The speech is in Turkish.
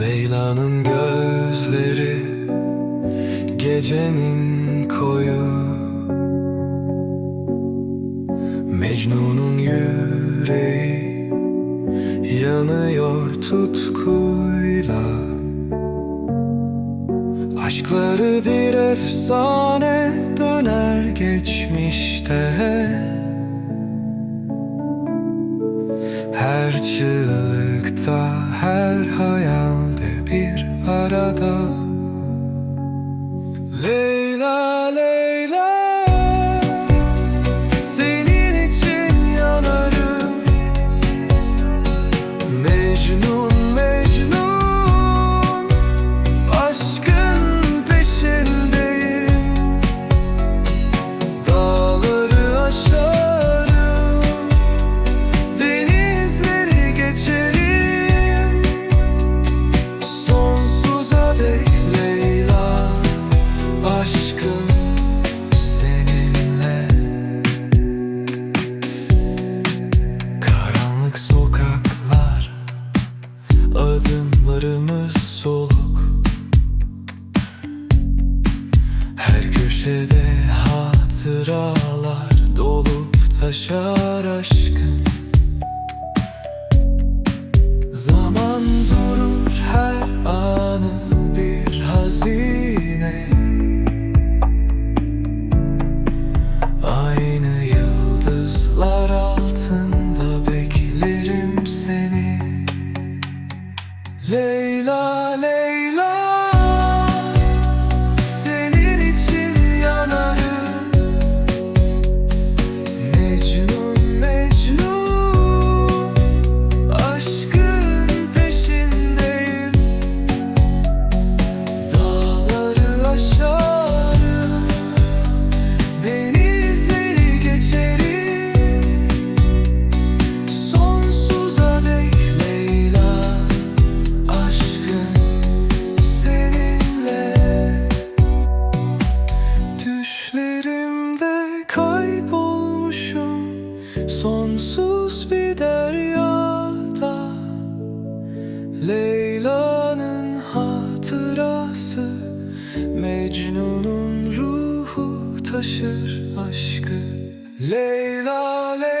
Leyla'nın gözleri Gecenin koyu. Mecnun'un yüreği Yanıyor tutkuyla. Aşkları bir efsane Döner geçmişte. Her çığlık çığlıkta, her hayalde bir arada. Leyla, Adımlarımız soluk. Her köşede hatıralar Dolup taşar aşkın Leyla Leyla Sonsuz bir deryada Leyla'nın hatırası Mecnun'un ruhu taşır aşkı. Leyla Leyla